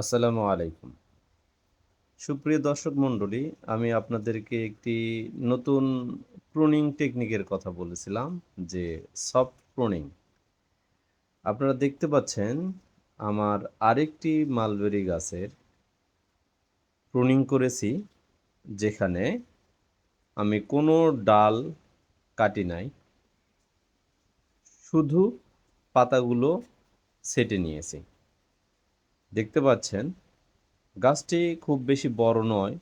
আসসালামু আলাইকুম। সুপ্রিয় দর্শক মণ্ডলী, আমি আপনাদেরকে একটি নতুন প্রুনিং টেকনিকের কথা বলেছিলাম, যে সফট প্রুনিং আপনারা দেখতে পাচ্ছেন, আমার আরেকটি মালবেরি গাছের প্রুনিং করেছি, যেখানে আমি কোনো ডাল কাটি নাই, শুধু পাতাগুলো সেটে নিয়েছি। দেখতে পাচ্ছেন, গাছটি খুব বেশি বড় নয়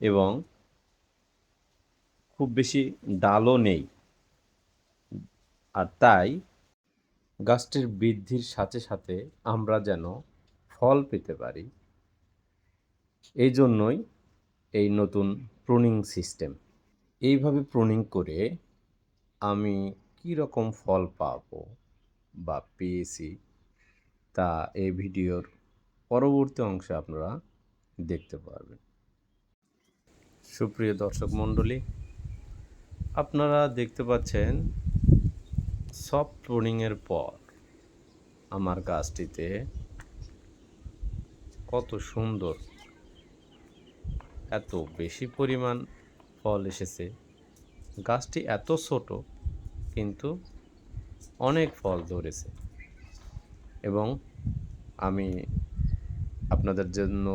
এবং খুব বেশি ডালও নেই। আর তাই গাছটির বৃদ্ধির সাথে সাথে আমরা যেন ফল পেতে পারি, এই জন্যই এই নতুন প্রুনিং সিস্টেম। এইভাবে প্রুনিং করে আমি কী রকম ফল পাবো বা পেয়েছি তা এই ভিডিওর পরবর্তী অংশে আপনারা দেখতে পারবেন। সুপ্রিয় দর্শক মণ্ডলী, আপনারা দেখতে পাচ্ছেন সফট প্রুনিংয়ের পর আমার গাছটিতে কত সুন্দর, এত বেশি পরিমাণ ফল এসেছে। গাছটি এত ছোট, কিন্তু অনেক ফল ধরেছে এবং আমি আপনাদের জন্য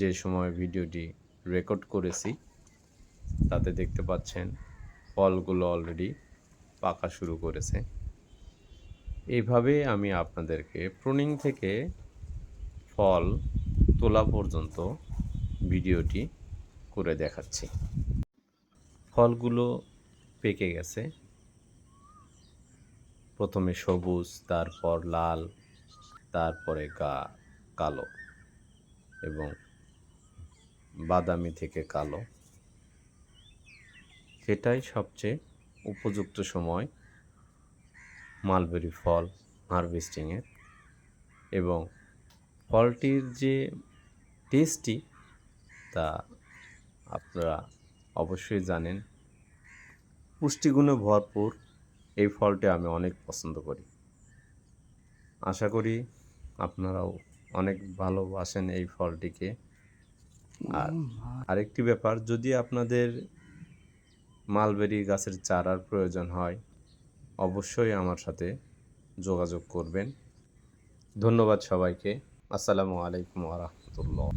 যে সময় ভিডিওটি রেকর্ড করেছি, তাতে দেখতে পাচ্ছেন ফলগুলো অলরেডি পাকা শুরু করেছে। এইভাবে আমি আপনাদেরকে প্রুনিং থেকে ফল তোলা পর্যন্ত ভিডিওটি করে দেখাচ্ছি। ফলগুলো পেকে গেছে। প্রথমে সবুজ, তারপর লাল তারপরে গা কালো এবং বাদামি থেকে কালো। সেটাই সবচেয়ে উপযুক্ত সময় মালবেরি ফল হারভেস্টিংয়ের এবং ফলটির যে টেস্টি তা আপনারা অবশ্যই জানেন। পুষ্টিগুণে ভরপুর এই ফলটি আমি অনেক পছন্দ করি। আশা করি আপনারাও অনেক ভালোবাসেন এই ফলটিকে। আর আরেকটি ব্যাপার যদি আপনাদের মালবেরি গাছের চারার প্রয়োজন হয় অবশ্যই আমার সাথে যোগাযোগ করবেন। ধন্যবাদ সবাইকে। আসসালামু আলাইকুম রহমতুল্লাহ।